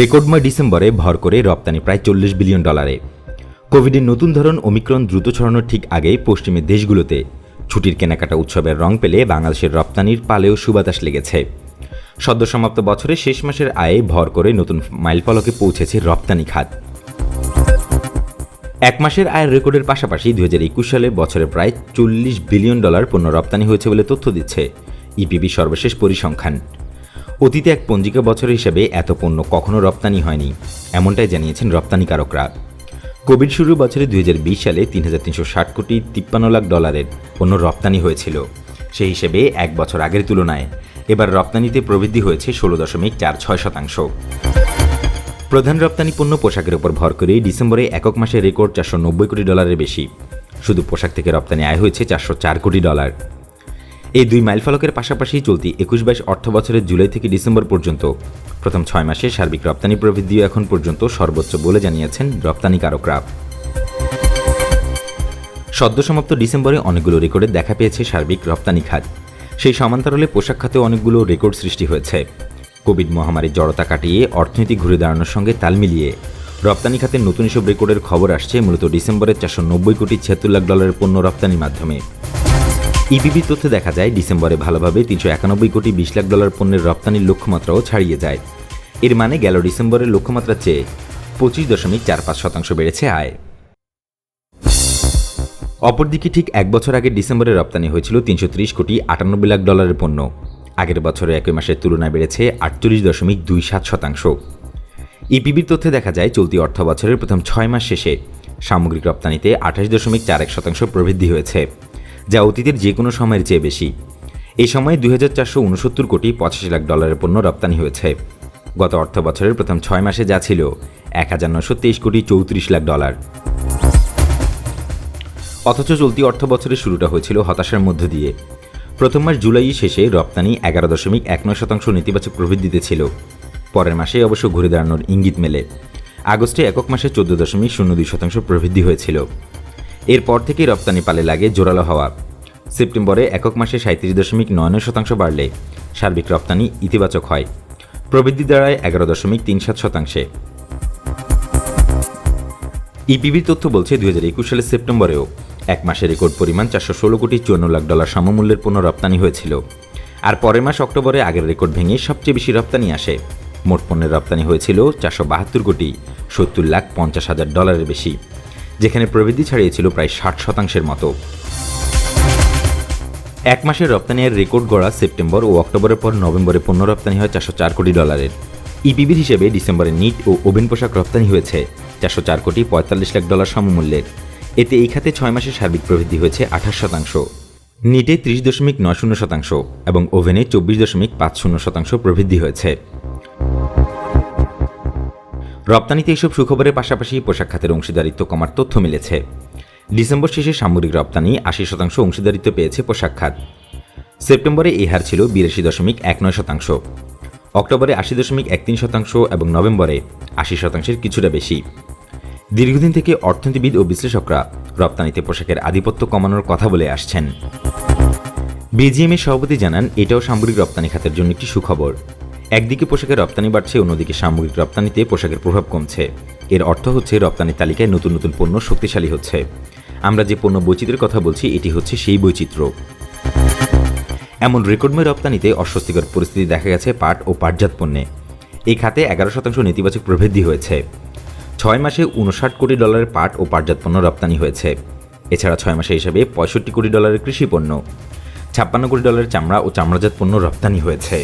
রেকর্ডময় ডিসেম্বরে ভর করে রপ্তানি প্রায় চল্লিশ বিলিয়ন ডলারে। কোভিডের নতুন ধরন ওমিক্রন দ্রুত ছড়ানোর ঠিক আগেই পশ্চিমের দেশগুলোতে ছুটির কেনাকাটা উৎসবের রং পেলে বাংলাদেশের রপ্তানির পালেও সুবাতাস লেগেছে। সদ্য সমাপ্ত বছরের শেষ মাসের আয়ে ভর করে নতুন মাইলফলকে পৌঁছেছে রপ্তানি খাত। এক মাসের আয়ের রেকর্ডের পাশাপাশি দুই হাজার একুশ সালে বছরে প্রায় চল্লিশ বিলিয়ন ডলার পণ্য রপ্তানি হয়েছে বলে তথ্য দিচ্ছে ইপিবি সর্বশেষ পরিসংখ্যান। অতীতে এক পঞ্জিকা বছর হিসেবে এত পণ্য কখনো রপ্তানি হয়নি, এমনটাই জানিয়েছেন রপ্তানিকারকরা। কোভিড শুরুর বছরে দুই হাজার বিশ সালে তিন হাজার তিনশো ষাট কোটি তিপ্পান্ন লাখ ডলারের পণ্য রপ্তানি হয়েছিল। সেই হিসেবে এক বছর আগের তুলনায় এবার রপ্তানিতে প্রবৃদ্ধি হয়েছে ষোলো দশমিক চার ছয় শতাংশ। প্রধান রপ্তানি পণ্য পোশাকের উপর ভর করে ডিসেম্বরে একক মাসে রেকর্ড চারশো নব্বই কোটি ডলারের বেশি। শুধু পোশাক থেকে রপ্তানি আয় হয়েছে চারশো চার কোটি ডলার। এই দুই মাইলফলকের পাশাপাশি চলতি একুশ বাইশ অর্থ বছরের জুলাই থেকে ডিসেম্বর পর্যন্ত। প্রথম ছয় মাসে সার্বিক রপ্তানি প্রবৃদ্ধিও এখন পর্যন্ত সর্বোচ্চ বলে জানিয়েছেন রপ্তানিকারকরা সদ্য সমাপ্ত ডিসেম্বরে অনেকগুলো রেকর্ডের দেখা পেয়েছে সার্বিক রপ্তানি খাত। সেই সমান্তরালে পোশাক খাতে অনেকগুলো রেকর্ড সৃষ্টি হয়েছে। কোভিড মহামারীর জড়তা কাটিয়ে অর্থনীতি ঘুরে দাঁড়ানোর সঙ্গে তাল মিলিয়ে রপ্তানি খাতে নতুন এসব রেকর্ডের খবর আসছে মূলত ডিসেম্বরের চারশো নব্বই কোটি ছিয়াত্তর লাখ ডলারের পণ্য রপ্তানির মাধ্যমে। ইপিবি তথ্যে দেখা যায়, ডিসেম্বরে ভালোভাবে তিনশো একানব্বই কোটি বিশ লাখ ডলার পণ্যের রপ্তানির লক্ষ্যমাত্রাও ছাড়িয়ে যায়। এর মানে গেল ডিসেম্বরের লক্ষ্যমাত্রার চেয়ে পঁচিশ দশমিক চার পাঁচ শতাংশ বেড়েছে আয়। অপরদিকে ঠিক এক বছর আগে ডিসেম্বরে রপ্তানি হয়েছিল তিনশো ত্রিশ কোটি আটানব্বই লাখ ডলারের পণ্য। আগের বছরে একই মাসের তুলনায় বেড়েছে আটচল্লিশ দশমিক দুই সাত শতাংশ। ইপিবির তথ্যে দেখা যায়, চলতি অর্থ বছরের প্রথম ছয় মাস শেষে সামগ্রিক রপ্তানিতে আঠাশ দশমিক চার এক শতাংশ প্রবৃদ্ধি হয়েছে। যা অতীতের যে কোনো সময়ের চেয়ে বেশি। এই সময়ে দুই কোটি পঁচাশি লাখ ডলারের পণ্য রপ্তানি হয়েছে। গত অর্থ বছরের প্রথম ছয় মাসে যা ছিল এক হাজার নশো তেইশ কোটি চৌত্রিশ লাখ ডলার। অথচ চলতি অর্থ বছরের শুরুটা হয়েছিল হতাশার মধ্য দিয়ে। প্রথম মাস জুলাই শেষে রপ্তানি এগারো দশমিক এক নয় শতাংশ নেতিবাচক প্রবৃদ্ধিতে ছিল। পরের মাসে অবশ্য ঘুরে দাঁড়ানোর ইঙ্গিত মেলে। আগস্টে একক মাসে চোদ্দ দশমিক শূন্য দুই শতাংশ প্রবৃদ্ধি হয়েছিল। এরপর থেকেই রপ্তানি পালে লাগে জোরালো হওয়া। সেপ্টেম্বরে একক মাসে সাঁত্রিশ দশমিক নয় শতাংশ বাড়লে সার্বিক রপ্তানি ইতিবাচক হয়। প্রবৃদ্ধি দাঁড়ায় এগারো দশমিক তিন সাত শতাংশে। ইপিবির তথ্য বলছে দুই হাজার একুশ সালের সেপ্টেম্বরেও এক মাসে রেকর্ড পরিমাণ চারশো ষোলো কোটি চুয়ান্ন লাখ ডলার সমমূল্যের পণ্য রপ্তানি হয়েছিল। আর পরের মাস অক্টোবরে আগের রেকর্ড ভেঙে সবচেয়ে বেশি রপ্তানি আসে। মোট পণ্যের রপ্তানি হয়েছিল চারশো বাহাত্তর কোটি সত্তর লাখ পঞ্চাশ হাজার ডলারের বেশি। যেখানে প্রবৃদ্ধি ছাড়িয়েছিল প্রায় ষাট শতাংশের মতো। এক মাসের রপ্তানির রেকর্ড গড়া সেপ্টেম্বর ও অক্টোবরের পর নভেম্বরে পণ্য রপ্তানি হয় চারশো চার কোটি ডলারের। ইপিবির হিসেবে ডিসেম্বরে নিট ও ওভেন পোশাক রপ্তানি হয়েছে চারশো চার কোটি পঁয়তাল্লিশ লাখ ডলার সমমূল্যের। এতে এই খাতে ছয় মাসের সার্বিক প্রবৃদ্ধি হয়েছে আঠাশ শতাংশ। নিটে ত্রিশ দশমিক নয় শূন্য শতাংশ এবং ওভেনে চব্বিশ দশমিক পাঁচ শূন্য শতাংশ প্রবৃদ্ধি হয়েছে। রপ্তানিতে এসব সুখবরের পাশাপাশি পোশাক খাতের অংশীদারিত্ব কমার তথ্য মিলেছে। ডিসেম্বর শেষে সামগ্রিক রপ্তানি আশি শতাংশ অংশীদারিত্ব পেয়েছে পোশাক খাত। সেপ্টেম্বরে এই হার ছিল বিরাশি দশমিক এক নয় শতাংশ। অক্টোবরে আশি দশমিক এক তিন শতাংশ এবং নভেম্বরে আশি শতাংশের কিছুটা বেশি। দীর্ঘদিন থেকে অর্থনীতিবিদ ও বিশ্লেষকরা রপ্তানিতে পোশাকের আধিপত্য কমানোর কথা বলে আসছেন। বিজিএমের সভাপতি জানান, এটাও সামগ্রিক রপ্তানি খাতের জন্য একটি সুখবর। একদিকে পোশাকের রপ্তানি বাড়ছে, অন্যদিকে সামগ্রিক রপ্তানিতে পোশাকের প্রভাব কমছে। এর অর্থ হচ্ছে রপ্তানি তালিকায় নতুন নতুন পণ্য শক্তিশালী হচ্ছে। আমরা যে পণ্য বৈচিত্র্যের কথা বলছি, এটি হচ্ছে সেই বৈচিত্র্য। এমন রেকর্ডময় রপ্তানিতে অস্বস্তিকর পরিস্থিতি দেখা গেছে পাট ও পাটজাত পণ্যে। এই খাতে এগারো শতাংশ নেতিবাচক প্রবৃদ্ধি হয়েছে। ছয় মাসে উনষাট কোটি ডলারের পাট ও পাটজাত পণ্য রপ্তানি হয়েছে। এছাড়া ছয় মাসে হিসাবে পঁয়ষট্টি কোটি ডলারের কৃষি পণ্য। ছাপ্পান্ন কোটি ডলারের চামড়া ও চামড়াজাত পণ্য রপ্তানি হয়েছে।